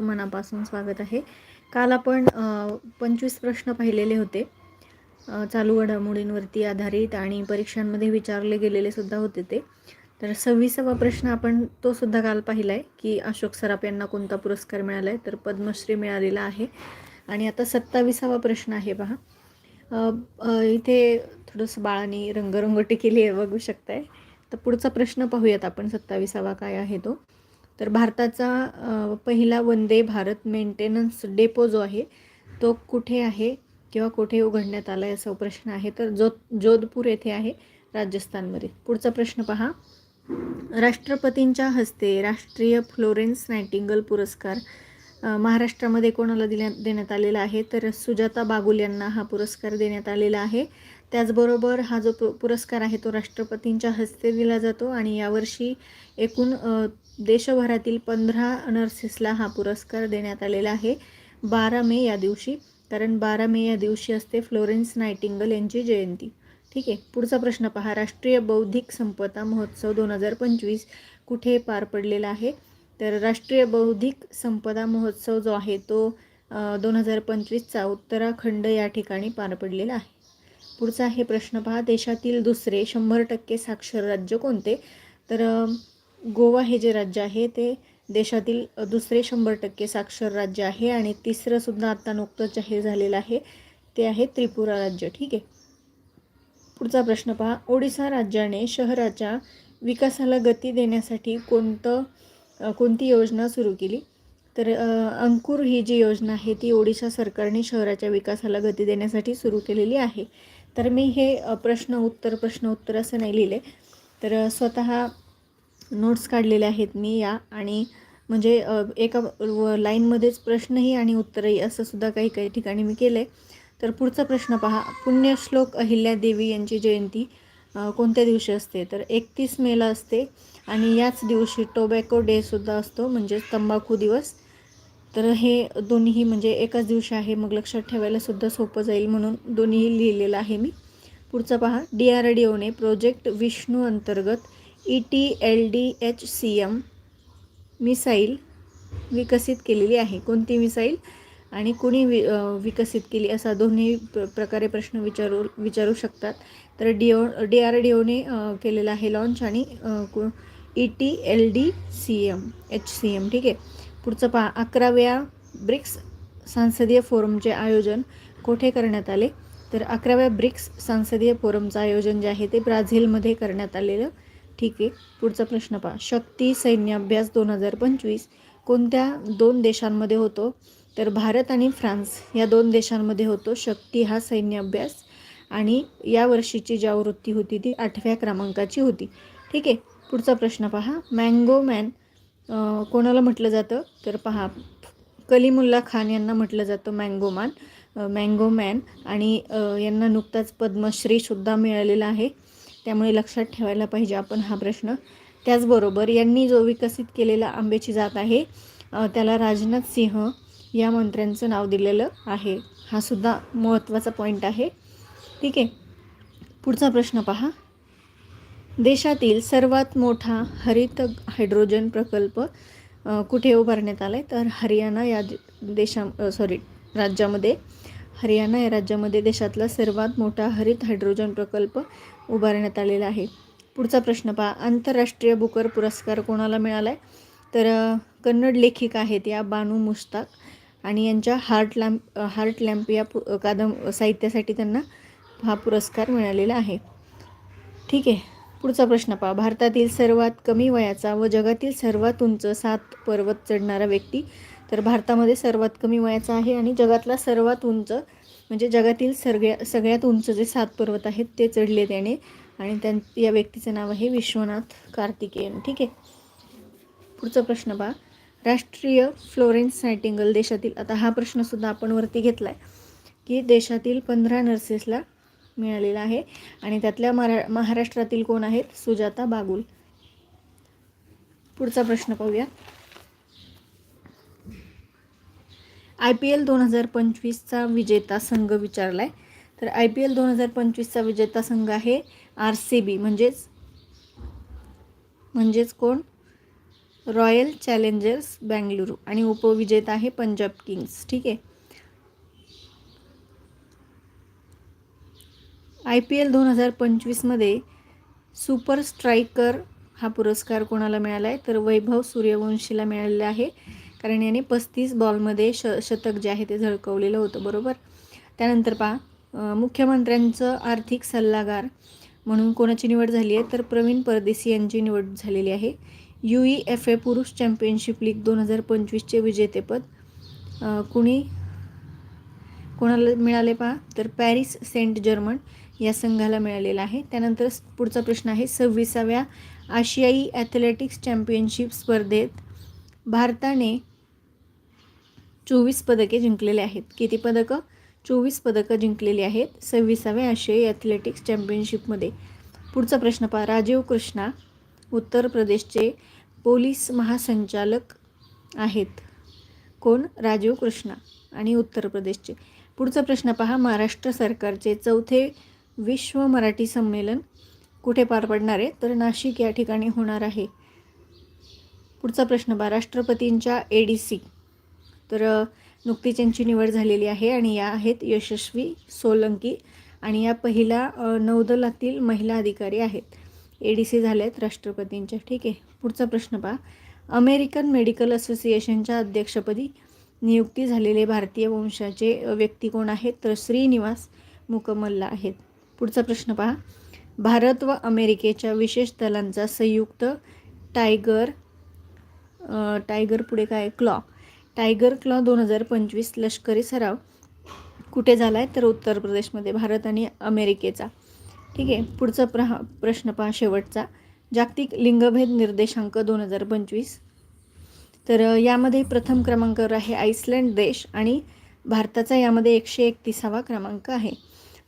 मनापासून स्वागत आहे. काल आपण पंचवीस प्रश्न पाहिलेले होते. चालू घडामोडींवरती आधारित आणि परीक्षांमध्ये विचारले गेलेले सुद्धा होते ते. तर सव्वीसावा प्रश्न आपण तो सुद्धा काल पाहिला आहे की अशोक सराफ यांना कोणता पुरस्कार मिळाला आहे तर पद्मश्री मिळालेला आहे. आणि आता सत्तावीसावा प्रश्न आहे पहा. इथे थोडंसं बाळाने रंगरंगोटी केली आहे बघू शकताय. तर पुढचा प्रश्न पाहूयात आपण सत्तावीसावा काय आहे तो. तर भारताचा पहिला वंदे भारत मेंटेनन्स डेपो जो आहे तो कुठे आहे किंवा कुठे उघडण्यात आला आहे असा प्रश्न आहे. तर जो जोधपूर येथे आहे राजस्थानमध्ये. पुढचा प्रश्न पहा. राष्ट्रपतींच्या हस्ते राष्ट्रीय फ्लोरेन्स नायटिंगल पुरस्कार महाराष्ट्रामध्ये कोणाला दिल्या देण्यात आलेला आहे? तर सुजाता बागुल यांना हा पुरस्कार देण्यात आलेला आहे. त्याचबरोबर हा जो पु पुरस्कार आहे तो राष्ट्रपतींच्या हस्ते दिला जातो आणि यावर्षी एकूण देशभरातील पंधरा नर्सेसला हा पुरस्कार देण्यात आलेला आहे. बारा मे या दिवशी कारण बारा मे या दिवशी असते फ्लोरेन्स नायटिंगल यांची जयंती. ठीक आहे पुढचा प्रश्न पहा. राष्ट्रीय बौद्धिक संपदा महोत्सव दोन हजार पंचवीस कुठे पार पडलेला आहे? तर राष्ट्रीय बौद्धिक संपदा महोत्सव जो आहे तो दोन हजार पंचवीसचा उत्तराखंड या ठिकाणी पार पडलेला आहे. पुढचा आहे प्रश्न पहा. देशातील दुसरे शंभर टक्के साक्षर राज्य कोणते? तर गोवा हे जे राज्य आहे ते देशातील दुसरे शंभर टक्के साक्षर राज्य आहे आणि तिसरंसुद्धा आत्ता नुकतंच जाहीर झालेलं आहे ते आहे त्रिपुरा राज्य. ठीक आहे? पुढचा प्रश्न पहा. ओडिसा राज्याने शहराच्या विकासाला गती देण्यासाठी कोणतं कोणती योजना सुरू केली? तर अंकुर ही जी योजना आहे ती ओडिशा सरकारने शहराच्या विकासाला गती देण्यासाठी सुरू केलेली आहे. तर मी हे प्रश्न उत्तर प्रश्न उत्तर असं नाही लिहिले. तर स्वतः नोट्स काढलेले आहेत मी या आणि म्हणजे एका व लाईनमध्येच प्रश्नही आणि उत्तरही असं सुद्धा काही काही ठिकाणी मी केलं आहे तर पुढचा प्रश्न पहा. पुण्यश्लोक अहिल्यादेवी यांची जयंती कोणत्या दिवशी असते? तर एकतीस मेला असते आणि याच दिवशी टोबॅको डेसुद्धा असतो म्हणजेच तंबाखू दिवस. तर हे दोन्हीही म्हणजे एकाच दिवशी आहे मग लक्षात ठेवायलासुद्धा सोपं जाईल म्हणून दोन्हीही लिहिलेलं आहे मी. पुढचा पहा. डी आर डी ओने प्रोजेक्ट विष्णू अंतर्गत E T L D H C M missile विकसित केलेली आहे. कोणती मिसाईल? आणि कुणी वि विकसित केली असा दोन्ही प्र प्रकारे प्रश्न विचारू विचारू शकतात. तर डीओ डी आर डी ओने केलेला आहे लॉन्च आणि E T L D C M H C M ठीक आहे? पुढचं पहा. अकराव्या ब्रिक्स सांसदीय फोरमचे आयोजन कोठे करण्यात आले? तर अकराव्या ब्रिक्स सांसदीय फोरमचं आयोजन जे आहे ते ब्राझीलमध्ये करण्यात आलेलं ठीक आहे. पुढचा प्रश्न पहा. शक्ती सैन्य अभ्यास दोन हजार पंचवीस कोणत्या दोन देशांमध्ये होतो? तर भारत आणि फ्रान्स या दोन देशांमध्ये होतो. शक्ती हा सैन्य अभ्यास आणि या वर्षीची जी आवृत्ती होती ती आठव्या क्रमांकाची होती. ठीक आहे. पुढचा प्रश्न पहा. मँगो मॅन कोणाला म्हटलं जातं? तर पहा. कलीमुल्ला खान यांना म्हटलं जातं मँगो मॅन. मँगो मॅन आणि यांना नुकताच पद्मश्रीसुद्धा मिळालेला आहे. त्यामुळे लक्षात ठेवायला पाहिजे आपण हा प्रश्न. त्याचबरोबर यांनी जो विकसित केलेला आंब्याची जात आहे त्याला राजनाथ सिंह या मंत्र्यांचं नाव दिलेलं आहे. हा सुद्धा महत्त्वाचा पॉईंट आहे. ठीक आहे. पुढचा प्रश्न पहा. देशातील सर्वात मोठा हरित हायड्रोजन प्रकल्प कुठे उभारण्यात आला आहे तर हरियाणा या दे- देशा सॉरी राज्यामध्ये. हरियाणा या राज्यामध्ये देशातला सर्वात मोठा हरित हायड्रोजन प्रकल्प उभारण्यात आलेला आहे. पुढचा प्रश्न पहा. आंतरराष्ट्रीय बुकर पुरस्कार कोणाला मिळाला आहे तर कन्नड लेखिका आहेत या बानू मुश्ताक आणि यांच्या हार्ट लॅम्प हार्ट लॅम्प या पु कादम साहित्यासाठी त्यांना हा पुरस्कार मिळालेला आहे. ठीक आहे. पुढचा प्रश्न पहा. भारतातील सर्वात कमी वयाचा व जगातील सर्वात उंच सात पर्वत चढणारा व्यक्ती तर भारतामध्ये सर्वात कमी वयाचा आहे आणि जगातला सर्वात उंच म्हणजे जगातील सगळ्या सगळ्यात उंच जे सात पर्वत आहेत ते चढले त्याने. आणि त्यां या व्यक्तीचं नाव आहे विश्वनाथ कार्तिकेयन. ठीक आहे? पुढचा प्रश्न पहा. राष्ट्रीय फ्लोरेन्स नायटिंगल देशातील आता हा प्रश्नसुद्धा आपण वरती घेतला आहे की देशातील पंधरा नर्सेसला मिळालेला आहे. आणि त्यातल्या मरा महाराष्ट्रातील कोण आहेत? सुजाता बागुल. पुढचा प्रश्न पाहूया. आय पी एल दोन हजार पंचवीसचा विजेता संघ विचारला आहे तर आय पी एल दोन हजार पंचवीसचा विजेता संघ आहे आर सी बी म्हणजेच म्हणजेच कोण? रॉयल चॅलेंजर्स बँगलुरू आणि उपविजेता आहे पंजाब किंग्स. ठीक आहे. आय पी एल दोन हजार पंचवीसमध्ये सुपर स्ट्रायकर हा पुरस्कार कोणाला मिळाला आहे तर वैभव सूर्यवंशीला मिळालेला आहे. कारण याने पस्तीस बॉलमध्ये श शतक जे आहे ते झळकवलेलं होतं बरोबर? त्यानंतर पहा मुख्यमंत्र्यांचं आर्थिक सल्लागार म्हणून कोणाची निवड झाली आहे? तर प्रवीण परदेशी यांची निवड झालेली आहे. यू ई एफ ए पुरुष चॅम्पियनशिप लीग दोन हजार पंचवीसचे विजेतेपद. कुणी? कोणाला मिळाले पहा? तर पॅरिस सेंट जर्मन या संघाला मिळालेला आहे. त्यानंतर पुढचा प्रश्न आहे सव्वीसाव्या आशियाई ॲथलेटिक्स चॅम्पियनशिप स्पर्धेत भारताने चोवीस पदके जिंकलेले आहेत. किती पदकं? चोवीस पदकं जिंकलेली आहेत सव्वीसाव्या आशियाई ॲथलेटिक्स चॅम्पियनशिपमध्ये पुढचा प्रश्न पहा. राजीव कृष्णा उत्तर प्रदेशचे पोलीस महासंचालक आहेत. कोण? राजीव कृष्णा आणि उत्तर प्रदेशचे. पुढचा प्रश्न पहा. महाराष्ट्र सरकारचे चौथे विश्व मराठी संमेलन कुठे पार पडणार आहे? तर नाशिक या ठिकाणी होणार आहे. पुढचा प्रश्न पहा. राष्ट्रपतींच्या ए डी सी तर नुकतीच यांची निवड झालेली आहे आणि या आहेत यशस्वी सोलंकी आणि या पहिल्या नौदलातील महिला अधिकारी आहेत. ए डी सी झाल्या आहेत राष्ट्रपतींच्या. ठीक आहे पुढचा प्रश्न पहा. अमेरिकन मेडिकल असोसिएशनच्या अध्यक्षपदी नियुक्ती झालेले भारतीय वंशाचे व्यक्ती कोण आहेत? तर श्रीनिवास मुकमल्ला आहेत. पुढचा प्रश्न पहा. भारत व अमेरिकेच्या विशेष दलांचा संयुक्त टायगर टायगर पुढे काय? क्लॉ. टायगर क्लॉ दोन हजार पंचवीस लष्करी सराव कुठे झाला आहे तर उत्तर प्रदेशमध्ये भारत आणि अमेरिकेचा. ठीक आहे. पुढचा प्रहा प्रश्न पहा शेवटचा. जागतिक लिंगभेद निर्देशांक दोन हजार पंचवीस. तर यामध्ये प्रथम क्रमांकावर आहे आईसलँड देश आणि भारताचा यामध्ये एकशे एकतीसावा क्रमांक आहे.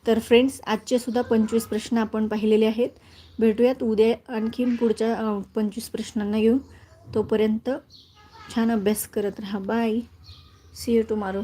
तर फ्रेंड्स आजचे सुद्धा पंचवीस प्रश्न आपण पाहिलेले आहेत. भेटूयात उद्या आणखीन पुढच्या पंचवीस प्रश्नांना घेऊन. तोपर्यंत छान अभ्यास करत राहा. Bye C you tomorrow